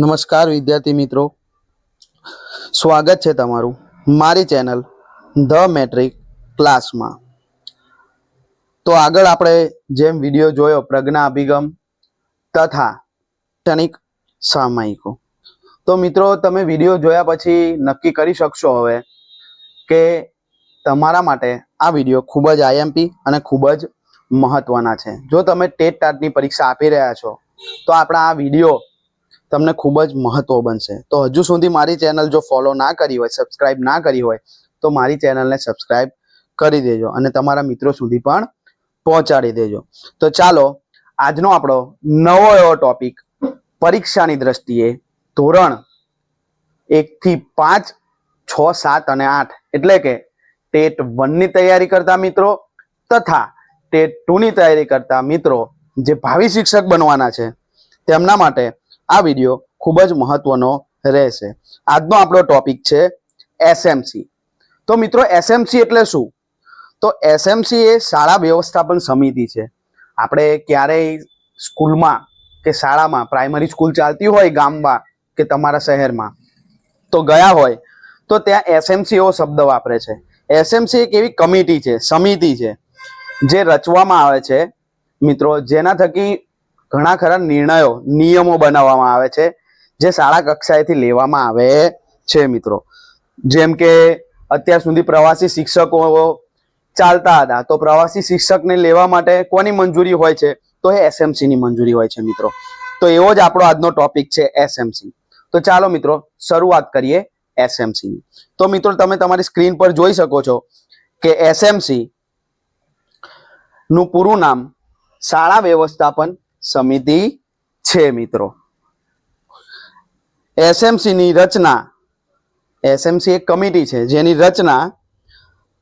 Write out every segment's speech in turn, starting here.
નમસ્કાર વિદ્યાર્થી મિત્રો. સ્વાગત છે તમારું મારી ચેનલ ધ મેટ્રિક ક્લાસમાં. તો આગળ આપણે જેમ વીડિયો જોયો, પ્રજ્ઞા અભિગમ તથા ક્ષણિક સામાયિકો. તો મિત્રો, તમે વીડિયો જોયા પછી નક્કી કરી શકશો હવે કે તમારા માટે આ વીડિયો ખૂબ જ આઈએમપી અને ખૂબ જ મહત્વના છે. જો તમે ટેટ ટાટની પરીક્ષા આપી રહ્યા છો, તો આપણા આ વીડિયો તમને ખૂબ જ મહત્વ બનશે. તો હજુ સુધી મારી ચેનલ જો ફોલો ના કરી હોય સબસ્ક્રાઇબ ના કરી હોય, તો મારી ચેનલને સબસ્ક્રાઇબ કરી દેજો અને તમારા મિત્રો સુધી પણ પહોંચાડી દેજો. તો ચાલો, આજનો આપણો નવો એવો ટોપિક પરીક્ષાની દ્રષ્ટિએ ધોરણ એકથી પાંચ, છ, સાત અને આઠ, એટલે કે ટેટ વનની તૈયારી કરતા મિત્રો તથા ટેટ ટુની તૈયારી કરતા મિત્રો જે ભાવિ શિક્ષક બનવાના છે, તેમના માટે આ વીડિયો ખૂબ જ મહત્વનો રહેશે. આજનો આપણો ટોપિક છે એસએમસી તો મિત્રો એસએમસી એટલે શું? તો એસએમસી એ શાળા વ્યવસ્થાપન સમિતિ છે. આપણે ક્યારેય સ્કૂલમાં કે શાળામાં પ્રાઇમરી સ્કૂલ ચાલતી હોય ગામમાં કે તમારા શહેરમાં, તો ગયા હોય, તો ત્યાં એસએમસી એવો શબ્દ વાપરે છે. એસએમસી એક એવી કમિટી છે, સમિતિ છે, જે રચવામાં આવે છે. મિત્રો, જેના થકી ઘણા ખરા નિર્ણયો, નિયમો બનાવવામાં આવે છે, જે શાળા કક્ષાએથી લેવામાં આવે છે મિત્રો. જેમ કે અત્યાર સુધી પ્રવાસી શિક્ષકો ચાલતા હતા, તો પ્રવાસી શિક્ષકને લેવા માટે કોની મંજૂરી હોય છે? તો એ એસએમસીની મંજૂરી હોય છે મિત્રો. તો એવો જ આપણો આજનો ટોપિક છે એસએમસી. તો ચાલો મિત્રો, શરૂઆત કરીએ એસએમસીની. તો મિત્રો, તમે તમારી સ્ક્રીન પર જોઈ શકો છો કે એસએમસી નું પૂરું નામ શાળા વ્યવસ્થાપન સમિતિ છે, મિત્રો. એસએમસી ની રચના, એસએમસી એક કમિટી છે, જેની રચના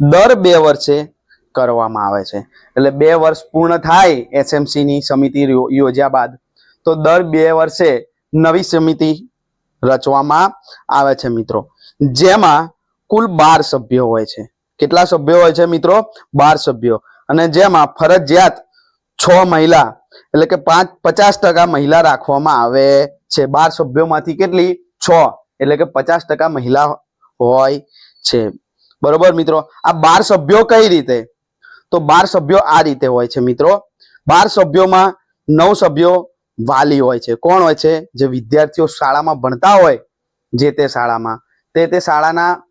દર બે વર્ષે કરવામાં આવે છે. એટલે બે વર્ષ પૂર્ણ થાય એસએમસી ની સમિતિ યોજ્યા બાદ, તો દર બે વર્ષે નવી સમિતિ રચવામાં આવે છે, મિત્રો. જેમાં કુલ બાર સભ્યો હોય છે. કેટલા સભ્યો હોય છે, મિત્રો? બાર સભ્યો. અને જેમાં ફરજિયાત છ મહિલા એટલે કે પાંચ પચાસ ટકા મહિલા રાખવામાં આવે છે. બાર સભ્યોમાંથી કેટલી? છ. એટલે કે પચાસ ટકા મહિલા હોય છે. બરોબર મિત્રો? આ બાર સભ્યો કઈ રીતે? તો બાર સભ્યો આ રીતે હોય છે મિત્રો. બાર સભ્યોમાં નવ સભ્યો વાલી હોય છે. કોણ હોય છે? જે વિદ્યાર્થીઓ શાળામાં ભણતા હોય જે તે શાળામાં. તે તે શાળાના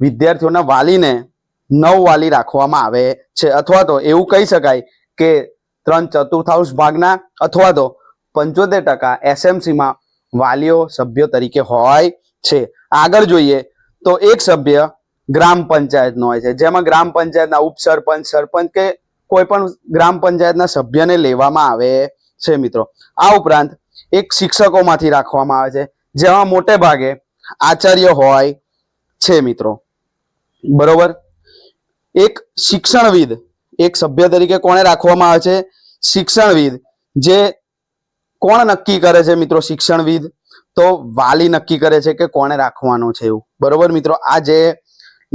વિદ્યાર્થીઓના વાલીને નવ વાલી રાખવામાં આવે છે. અથવા તો એવું કહી શકાય કે ત્રણ ચતુર્થાંશ ભાગના અથવા તો પંચોતેર ટકા એસએમસીમાં વાલીઓ સભ્યો તરીકે હોય છે. આગળ જોઈએ તો એક સભ્ય ગ્રામ પંચાયતનો હોય છે. જેમાં ગ્રામ પંચાયતના ઉપસરપંચ સરપંચ કે કોઈ પણ ગ્રામ પંચાયતના સભ્યને લેવામાં આવે છે મિત્રો. આ ઉપરાંત એક શિક્ષકોમાંથી રાખવામાં આવે છે. જેમાં મોટે ભાગે આચાર્ય હોય છે મિત્રો. બરોબર? એક શિક્ષણવિદ એક સભ્ય તરીકે કોને રાખવામાં આવે છે? શિક્ષણવિદ. જે કોણ નક્કી કરે છે મિત્રો શિક્ષણવિદ? તો વાલી નક્કી કરે છે કે કોને રાખવાનો છે એવું. બરોબર મિત્રો, આ જે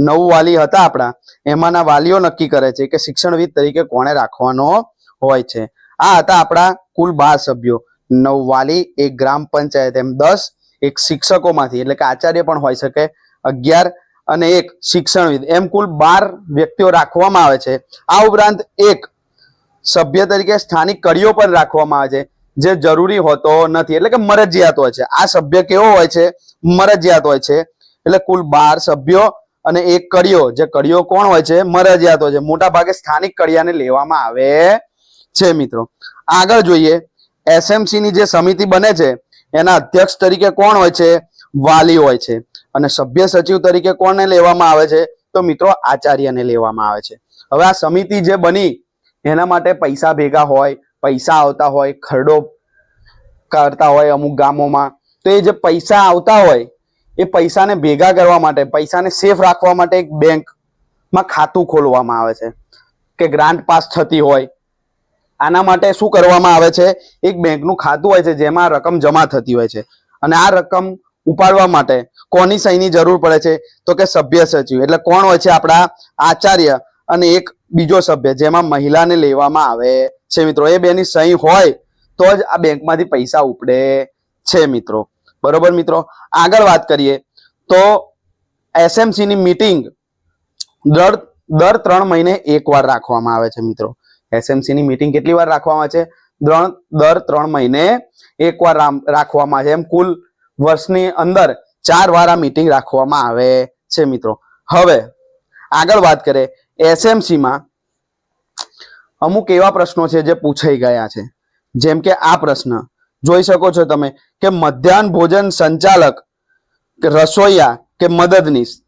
નવ વાલી હતા આપણા, એમાંના વાલીઓ નક્કી કરે છે કે શિક્ષણવિદ તરીકે કોને રાખવાનો હોય છે. આ હતા આપણા કુલ બાર સભ્યો. નવ વાલી, એક ગ્રામ પંચાયત, એમ દસ, એક શિક્ષકોમાંથી, એટલે કે આચાર્ય પણ હોઈ શકે અગિયાર અને એક શિક્ષણવિદ. એમ કુલ બાર વ્યક્તિઓ રાખવામાં આવે છે. આ ઉપરાંત એક સભ્ય તરીકે સ્થાનિક કડીઓ પણ રાખવામાં આવે છે, જે જરૂરી હોતો નથી. એટલે કે મરજિયાત હોય છે. આ સભ્ય કેવો હોય છે? મરજિયાત હોય છે. એટલે કુલ બાર સભ્યો અને એક કડીઓ. જે કડીઓ કોણ હોય છે? મરજિયાત હોય છે. મોટા ભાગે સ્થાનિક કડિયાને લેવામાં આવે છે, મિત્રો. આગળ જોઈએ. એસએમસી ની જે સમિતિ બને છે, એના અધ્યક્ષ તરીકે કોણ હોય છે? વાલી હોય છે. અને સભ્ય સચિવ તરીકે કોને લેવામાં આવે છે? તો મિત્રો, આચાર્યને લેવામાં આવે છે. હવે આ સમિતિ જે બની, એના માટે પૈસા ભેગા હોય, પૈસા આવતા હોય, ખરડો કરતા હોય અમુક ગામોમાં, તો એ જે પૈસા આવતા હોય, એ પૈસાને ભેગા કરવા માટે, પૈસાને સેફ રાખવા માટે એક બેંકમાં ખાતું ખોલવામાં આવે છે. કે ગ્રાન્ટ પાસ થતી હોય, આના માટે શું કરવામાં આવે છે? એક બેંકનું ખાતું હોય છે, જેમાં રકમ જમા થતી હોય છે. અને આ રકમ ઉપાડવા માટે કોની સહીની જરૂર પડે છે? તો કે સભ્ય સચિવ. એટલે કોણ હોય છે આપણા આચાર્ય અને એક બીજો સભ્ય જેમાં મહિલાને લેવામાં આવે છે મિત્રો. એ બેની સહી હોય તો જ આ બેંકમાંથી પૈસા ઉપડે છે મિત્રો. બરોબર મિત્રો? આગળ વાત કરીએ તો એસએમસી ની મીટિંગ દર દર ત્રણ મહિને એકવાર રાખવામાં આવે છે મિત્રો. એસએમસી ની મીટિંગ કેટલી વાર રાખવામાં છે? દર ત્રણ મહિને એકવાર રાખવામાં છે. એમ કુલ વર્ષની અંદર ચાર વાર આ મીટિંગ રાખવામાં આવે છે મિત્રો. હવે આગળ વાત કરીએ, એસએમસીમાં અમુક એવા પ્રશ્નો છે જે પૂછાઈ ગયા છે. જેમ કે આ પ્રશ્ન, જોઈ શકો છો તમે કે મધ્યાહન ભોજન સંચાલક રસોઈયા કે મદદનીશ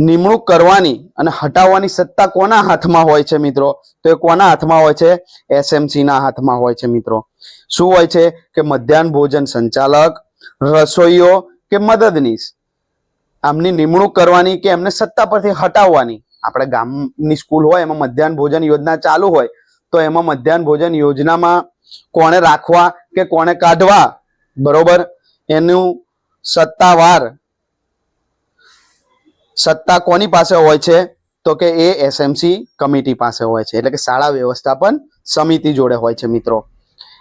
નિમણૂક કરવાની અને હટાવવાની સત્તા કોના હાથમાં હોય છે મિત્રો? તો એ કોના હાથમાં હોય છે? એસએમસી ના હાથમાં હોય છે મિત્રો. શું હોય છે? કે મધ્યાહન ભોજન સંચાલક રસોઈયો કે મદદનીશ. આમની નિમણૂક કરવાની કે એમને સત્તા પરથી હટાવવાની. આપણે ગામની સ્કૂલ હોય, એમાં મધ્યાહન ભોજન યોજના ચાલુ હોય, તો એમાં મધ્યાહન ભોજન યોજનામાં કોણે રાખવા કે કોણે કાઢવા? બરોબર? એનું સત્તાવાર સત્તા કોની પાસે હોય છે? તો કે એ એસએમસી કમિટી પાસે હોય છે. એટલે કે શાળા વ્યવસ્થાપન સમિતિ જોડે હોય છે, મિત્રો.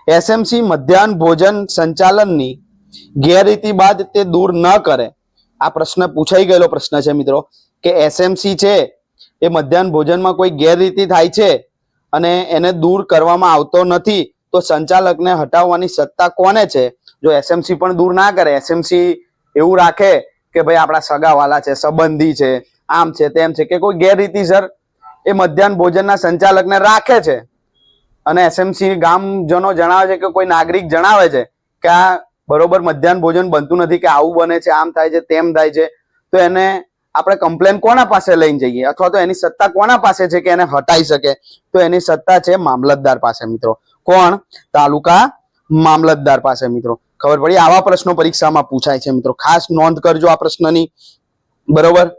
એસએમસી મધ્યાહન ભોજન સંચાલનની ગેરરીતિ બાદ તે દૂર ન કરે. આ પ્રશ્ન પૂછાઈ ગયેલો પ્રશ્ન છે મિત્રો, કે એસએમસી છે, એ મધ્યાહન ભોજનમાં કોઈ ગેરરીતિ થાય છે અને એને દૂર કરવામાં આવતો નથી, તો સંચાલકને હટાવવાની સત્તા કોને છે? જો એસએમસી પણ દૂર ના કરે એસએમસી એવું રાખે કે ભાઈ આપણા સગાવાલા છે, સંબંધી છે, આમ છે, તેમ છે, કે કોઈ ગેરરીતિ, સર, એ મધ્યાહન ભોજનના સંચાલકને રાખે છે. અને એસએમસી ગામજનો જણાવે છે કે કોઈ નાગરિક જણાવે છે કે આ બરોબર મધ્યાહન ભોજન બનતું નથી કે આવું બને છે, આમ થાય છે, તેમ થાય છે, તો એને આપણે કમ્પ્લેન કોના પાસે લઈને જઈએ? અથવા તો એની સત્તા કોના પાસે છે કે એને હટાઈ શકે? તો એની સત્તા છે મામલતદાર પાસે, મિત્રો. કોણ? તાલુકા મામલતદાર પાસે, મિત્રો. ખબર પડી? આવા પ્રશ્નો પરીક્ષામાં પૂછાય છે, મિત્રો. ખાસ નોંધ કરજો આ પ્રશ્નની. બરોબર?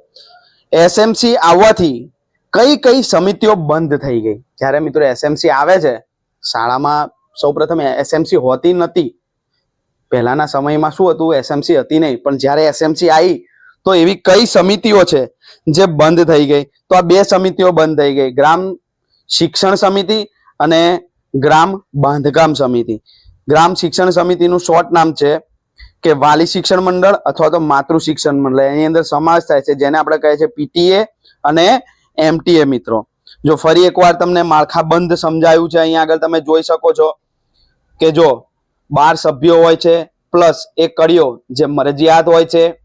એસએમસી આવવાથી કઈ કઈ સમિતિઓ બંધ થઈ ગઈ? જ્યારે, મિત્રો, એસએમસી આવે છે, શાળામાં સૌપ્રથમ એસએમસી હોતી નથી. પહેલાના સમયમાં શું હતું? એસએમસી હતી નહીં. પણ જ્યારે એસએમસી આવી તો એવી કઈ સમિતિઓ છે જે બંધ થઈ ગઈ? તો આ બે સમિતિઓ બંધ થઈ ગઈ. ગ્રામ શિક્ષણ સમિતિ અને ગ્રામ બાંધકામ સમિતિ. ગ્રામ શિક્ષણ સમિતિનું શોર્ટ નામ છે કે વાલી શિક્ષણ મંડળ અથવા તો માતૃ શિક્ષણ મંડળ. એની અંદર સમાવેશ થાય છે. જેને આપણે કહે છે પીટીએ અને એમટીએ મિત્રો. જો ફરી એકવાર તમને માળખાબંધ સમજાયું છે અહીંયા આગળ તમે જોઈ શકો છો કે જો બાર સભ્યો હોય છે, પ્લસ એક કડીઓ જે મરજિયાત હોય છે.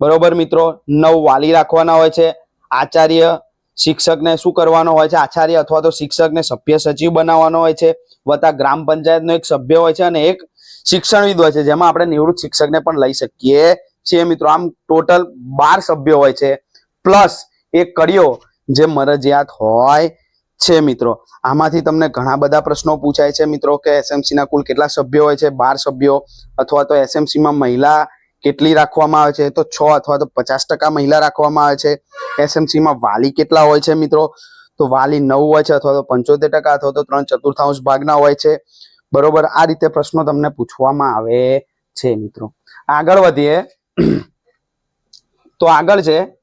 બરોબર મિત્રો? નવ વાલી રાખવાના હોય છે. આચાર્ય શિક્ષકને શું કરવાનો હોય છે? આચાર્ય અથવા તો શિક્ષકને સભ્ય સચિવ બનાવવાનો હોય છે. વત્તા ગ્રામ પંચાયતનો એક સભ્ય હોય છે અને એક શિક્ષણવિદ હોય છે. જેમાં આપણે નિવૃત્ત શિક્ષકને પણ લઈ શકીએ છીએ મિત્રો. આમ ટોટલ બાર સભ્યો હોય છે. પ્લસ એક કડીઓ જે મરજિયાત હોય છે મિત્રો. આમાંથી તમને ઘણા બધા પ્રશ્નો પૂછાય છે મિત્રો કે એસએમસીના કુલ કેટલા સભ્યો હોય છે? બાર સભ્યો અથવા તો એસએમસીમાં મહિલા કેટલી રાખવામાં આવે છે? તો છ અથવા તો પચાસ ટકા મહિલા રાખવામાં આવે છે. એસએમસીમાં વાલી કેટલા હોય છે મિત્રો? તો વાલી નવ હોય છે અથવા તો પંચોતેર ટકા અથવા તો ત્રણ ચતુર્થાંશ ભાગના હોય છે. બરોબર? આ રીતે પ્રશ્નો તમને પૂછવામાં આવે છે મિત્રો. આગળ વધીએ. તો આગળ છે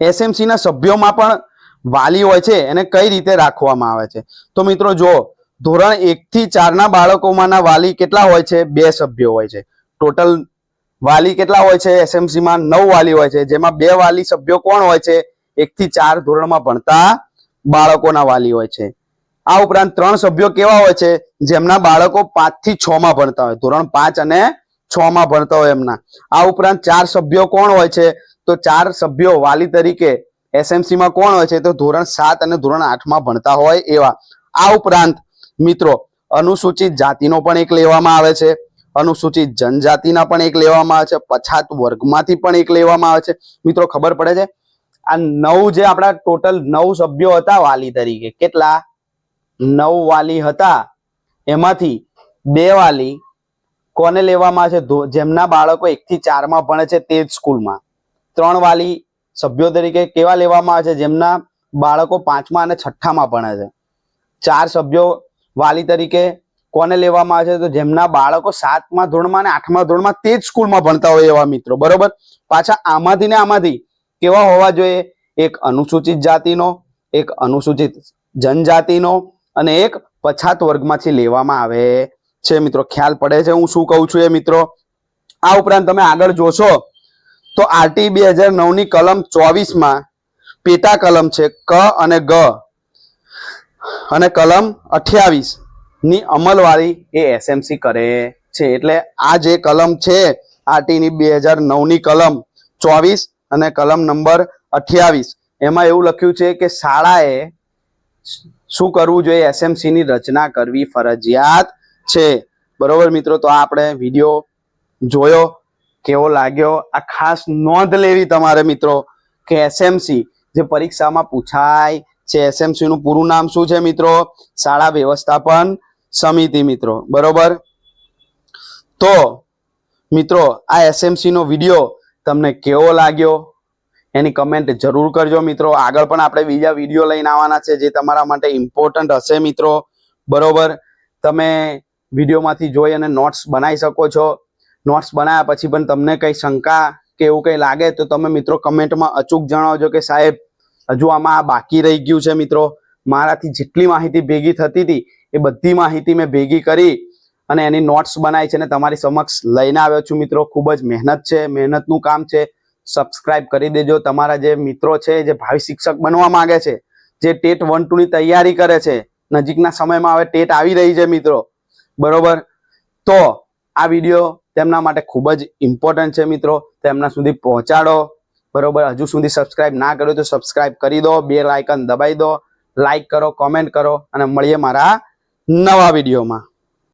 એસએમસી ના સભ્યોમાં પણ વાલી હોય છે, એને કઈ રીતે રાખવામાં આવે છે? તો મિત્રો જો ધોરણ એક થી ચાર ના બાળકોમાંના વાલી કેટલા હોય છે? બે સભ્યો હોય છે. ટોટલ વાલી કેટલા હોય છે? એસએમસીમાં નવ વાલી હોય છે. જેમાં બે વાલી સભ્યો કોણ હોય છે? એક થી ચાર ધોરણમાં ભણતા બાળકોના વાલી હોય છે. આ ઉપરાંત ત્રણ સભ્યો કેવા હોય છે? જેમના બાળકો પાંચથી છ માં ભણતા હોય. ધોરણ પાંચ અને છ માં ભણતા હોય એમના. આ ઉપરાંત ચાર સભ્યો કોણ હોય છે? તો ચાર સભ્યો વાલી તરીકે એસએમસી માં કોણ હોય છે? તો ધોરણ સાત અને ધોરણ આઠમાં ભણતા હોય એવા. આ ઉપરાંત મિત્રો, અનુસૂચિત જાતિનો પણ એક લેવામાં આવે છે. અનુસૂચિત જનજાતિના પણ એક લેવામાં આવે છે. પછાત વર્ગમાંથી પણ એક લેવામાં આવે છે. મિત્રો, ખબર પડે છે? આ નવ જે આપણા ટોટલ નવ સભ્યો હતા વાલી તરીકે, કેટલા? નવ વાલી હતા. એમાંથી બે વાલી કોને લેવામાં આવે છે? જેમના બાળકો એક થી ચારમાં ભણે છે તે જ સ્કૂલમાં. ત્રણ વાલી સભ્યો તરીકે કેવા લેવામાં આવે છે? જેમના બાળકો પાંચમા અને છઠ્ઠામાં ભણે છે. ચાર સભ્યો વાલી તરીકે કોને લેવામાં આવે છે? તો જેમના બાળકો સાતમા ધોરણમાં અને આઠમા ધોરણમાં તે જ સ્કૂલમાં ભણતા હોય એવા મિત્રો. બરોબર? પાછા આમાંથી ને આમાંથી કેવા હોવા જોઈએ? એક અનુસૂચિત જાતિનો, એક અનુસૂચિત જનજાતિનો અને એક પછાત વર્ગમાંથી લેવામાં આવે છે મિત્રો. ખ્યાલ પડે છે હું શું કહું છું એ મિત્રો? આ ઉપરાંત તમે આગળ જોશો તો આરટી બે હજાર નવની કલમ ચોવીસમાં પેટા કલમ છે ક અને ગ. અને કલમ અઠ્યાવીસની અમલવારી એ એસએમસી કરે છે. એટલે આ જે કલમ છે આરટી ની બે હજાર નવની કલમ ચોવીસ અને કલમ નંબર અઠ્યાવીસ, એમાં એવું લખ્યું છે કે શાળાએ શું કરવું જોઈએ? એસએમસી ની રચના કરવી ફરજિયાત છે. બરોબર મિત્રો, તો આપણે વીડિયો જોયો. કેવો લાગ્યો? આ ખાસ નોંધ લેવી તમારે મિત્રો કે એસએમસી જે પરીક્ષામાં પૂછાય છે એસએમસી નું પૂરું નામ શું છે મિત્રો? શાળા વ્યવસ્થાપન સમિતિ મિત્રો, બરોબર? તો મિત્રો, આ એસએમસી નો વીડિયો તમને કેવો લાગ્યો? એની કમેન્ટ જરૂર કરજો મિત્રો. આગળ પણ આપણે બીજા વીડિયો લઈને આવવાના છે જે તમારા માટે ઇમ્પોર્ટન્ટ હશે મિત્રો. બરોબર? તમે વિડીયોમાંથી જોઈ અને નોટ્સ બનાવી શકો છો. નોટ્સ બનાવ્યા પછી પણ તમને કંઈ શંકા કે એવું કંઈ લાગે તો તમે મિત્રો કમેન્ટમાં અચૂક જણાવજો કે સાહેબ, હજુ આમાં આ બાકી રહી ગયું છે મિત્રો. મારાથી જેટલી માહિતી ભેગી થતી હતી એ બધી માહિતી મેં ભેગી કરી અને એની નોટ્સ બનાવી છે અને તમારી સમક્ષ લઈને આવ્યો છું મિત્રો. ખૂબ જ મહેનત છે, મહેનતનું કામ છે. સબસ્ક્રાઇબ કરી દેજો. તમારા જે મિત્રો છે, જે ભાવિ શિક્ષક બનવા માગે છે, જે ટેટ વન ટુની તૈયારી કરે છે, નજીકના સમયમાં હવે ટેટ આવી રહી છે મિત્રો. બરોબર? તો આ વીડિયો તેમના માટે ખૂબ જ ઇમ્પોર્ટન્ટ છે મિત્રો. તેમના સુધી પહોંચાડો. બરોબર? હજુ સુધી સબસ્ક્રાઇબ ના કર્યો તો સબસ્ક્રાઇબ કરી દો. બે લાઇકન દબાઈ દો. લાઇક કરો કોમેન્ટ કરો અને મળીએ મારા નવા વિડીયોમાં